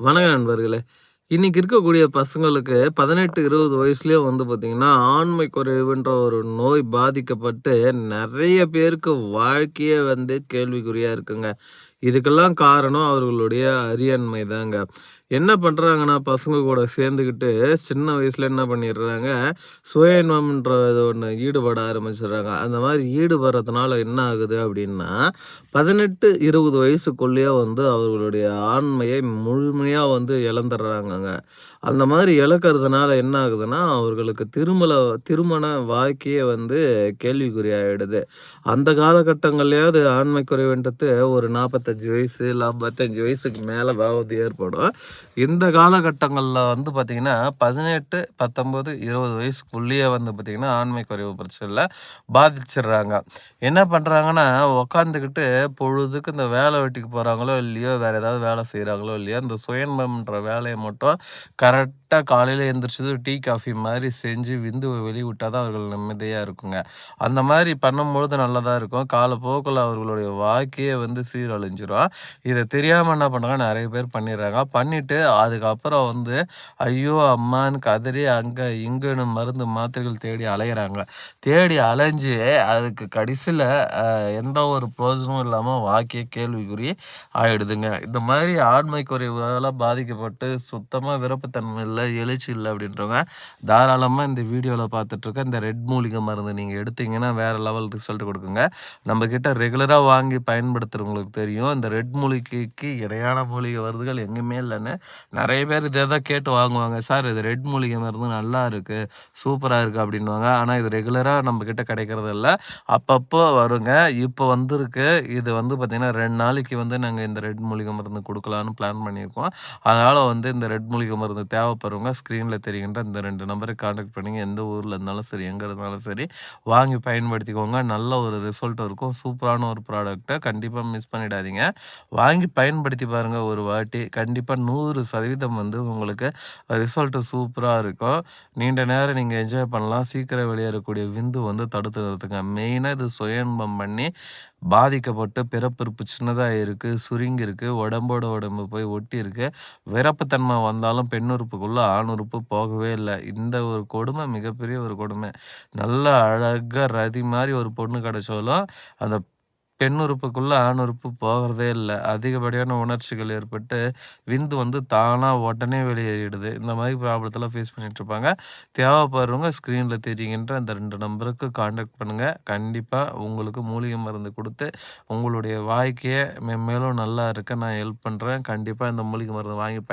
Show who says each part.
Speaker 1: வணக்கம் நண்பர்களே. இன்றைக்கி இருக்கக்கூடிய பசங்களுக்கு பதினெட்டு இருபது வயசுலேயே வந்து பார்த்திங்கன்னா ஆண்மை குறைவுன்ற ஒரு நோய் பாதிக்கப்பட்டு நிறைய பேருக்கு வாழ்க்கையே வந்து கேள்விக்குறியாக இருக்குங்க. இதுக்கெல்லாம் காரணம் அவர்களுடைய அறியாண்மை தாங்க. என்ன பண்ணுறாங்கன்னா பசங்க கூட சேர்ந்துக்கிட்டு சின்ன வயசில் என்ன பண்ணிடுறாங்க சுயன்மம்ன்ற இது ஒன்று ஈடுபட ஆரம்பிச்சிடுறாங்க. அந்த மாதிரி ஈடுபடுறதுனால என்ன ஆகுது அப்படின்னா பதினெட்டு இருபது வயசுக்குள்ளேயே வந்து அவர்களுடைய ஆண்மையை முழுமையாக வந்து இழந்துடுறாங்க. இழந்துடுறாங்கங்க அந்த மாதிரி இழக்கிறதுனால என்ன ஆகுதுன்னா அவர்களுக்கு திருமண திருமண வாழ்க்கையே வந்து கேள்விக்குறி ஆகிடுது அந்த காலகட்டங்கள்லையாவது ஆண்மை குறைவுன்றது ஒரு நாற்பத்தஞ்சு வயசு இல்லை ஐம்பத்தஞ்சு வயசுக்கு மேலே வாவது ஏற்படும். இந்த காலகட்டங்களில் வந்து பார்த்திங்கன்னா பதினெட்டு பத்தொம்போது இருபது வயசுக்குள்ளேயே வந்து பார்த்திங்கன்னா ஆண்மை குறைவு பிரச்சனையில் பாதிச்சிடுறாங்க. என்ன பண்ணுறாங்கன்னா உக்காந்துக்கிட்டு பொழுதுக்கு இந்த வேலை வெட்டிக்கு போகிறாங்களோ இல்லையோ வேறு ஏதாவது வேலை செய்கிறாங்களோ இல்லையோ இந்த சுயன்பம்ன்ற வேலையை மட்டும் cara கரெக்டாக காலையில் எழுந்திரிச்சது டீ காஃபி மாதிரி செஞ்சு விந்து வெளிவிட்டால் தான் அவர்கள் நிம்மதியாக இருக்குங்க. அந்த மாதிரி பண்ணும்பொழுது நல்லதாக இருக்கும். காலப்போக்கில் அவர்களுடைய வாழ்க்கையே வந்து சீரழிஞ்சிரும். இதை தெரியாமல் என்ன பண்ணுறாங்க நிறைய பேர் பண்ணிடுறாங்க. பண்ணிவிட்டு அதுக்கப்புறம் வந்து ஐயோ அம்மான்னு கதறி அங்கே இங்கேன்னு மருந்து மாத்திரைகள் தேடி அலையிறாங்க. தேடி அலைஞ்சு அதுக்கு கடைசியில் எந்த ஒரு பிரயோஜனமும் இல்லாமல் வாக்கிய கேள்விக்குறி ஆயிடுதுங்க. இந்த மாதிரி ஆண்மை குறைவால் பாதிக்கப்பட்டு சுத்தமாக விருப்பத்தன்மை இல்லை. எழுச்சி இல்லை அப்படின்றவங்க தாராளமாக இந்த வீடியோவில் பார்த்துட்ருக்க இந்த ரெட் மூலிகை மருந்து நீங்கள் எடுத்தீங்கன்னா வேறு லெவல் ரிசல்ட் கொடுக்குங்க. நம்மக்கிட்ட ரெகுலராக வாங்கி பயன்படுத்துகிறவங்களுக்கு தெரியும். இந்த ரெட் மூலிகைக்கு இடையான மூலிகை வருதுகள் எங்கேயுமே இல்லைன்னு நிறைய பேர் இதை தான் கேட்டு வாங்குவாங்க. சார் இது ரெட் மூலிகை மருந்து நல்லா இருக்குது சூப்பராக இருக்குது அப்படின்வாங்க ஆனால் இது ரெகுலராக நம்மக்கிட்ட கிடைக்கிறது இல்லை. அப்பப்போ வருங்க. இப்போ வந்திருக்கு. இது வந்து பார்த்திங்கன்னா ரெண்டு நாளைக்கு வந்து நாங்கள் இந்த ரெட் மூலிகை மருந்து கொடுக்கலான்னு பிளான் பண்ணியிருக்கோம். அதனால் வந்து இந்த ரெட் மூலிகை மருந்து தேவைப்படுறவங்க ஸ்க்ரீனில் தெரிகின்ற இந்த ரெண்டு நம்பருக்கு காண்டாக்ட் பண்ணிங்க. எந்த ஊரில் இருந்தாலும் சரி எங்கே இருந்தாலும் சரி வாங்கி பயன்படுத்திக்கோங்க. நல்ல ஒரு ரிசல்ட் இருக்கும். சூப்பரான ஒரு ப்ராடக்ட்டை கண்டிப்பாக மிஸ் பண்ணிடாதீங்க. வாங்கி பயன்படுத்தி பாருங்கள் ஒரு வாட்டி. கண்டிப்பாக நூறு சதவீதம் வந்து உங்களுக்கு ரிசல்ட்டு சூப்பராக இருக்கும். நீண்ட நேரம் நீங்கள் என்ஜாய் பண்ணலாம். சீக்கிரம் வெளியேறக்கூடிய விந்து வந்து தடுத்து நிறுத்துங்க. மெயினாக இது சுயன்பம் பண்ணி பாதிக்கப்பட்டு பிறப்பிறப்பு சின்னதாக இருக்குது சுருங்கி இருக்குது உடம்போட உடம்பு போய் ஒட்டி இருக்குது விரப்புத்தன்மை வந்தாலும் பெண்ணுறுப்புக்குள்ளே ஆணுறுப்பு போகவே இல்லை. இந்த ஒரு கொடுமை மிகப்பெரிய ஒரு கொடுமை. நல்ல அழகாக ரதி மாதிரி ஒரு பொண்ணு கிடைச்சாலும் அந்த பெண் உறுப்புக்குள்ளே ஆண் உறுப்பு போகிறதே இல்லை. அதிகப்படியான உணர்ச்சிகள் ஏற்பட்டு விந்து வந்து தானாக உடனே வெளியேறிடுது. இந்த மாதிரி ப்ராப்ளத்தெல்லாம் ஃபேஸ் பண்ணிகிட்ருப்பாங்க தேவைப்படுறவங்க ஸ்க்ரீனில் தெரியுங்கிற அந்த ரெண்டு நம்பருக்கு காண்டாக்ட் பண்ணுங்கள் கண்டிப்பாக உங்களுக்கு மூலிகை மருந்து கொடுத்து உங்களுடைய வாழ்க்கையை மென்மேலும் நல்லா இருக்க நான் ஹெல்ப் பண்ணுறேன் கண்டிப்பாக இந்த மூலிகை மருந்து வாங்கி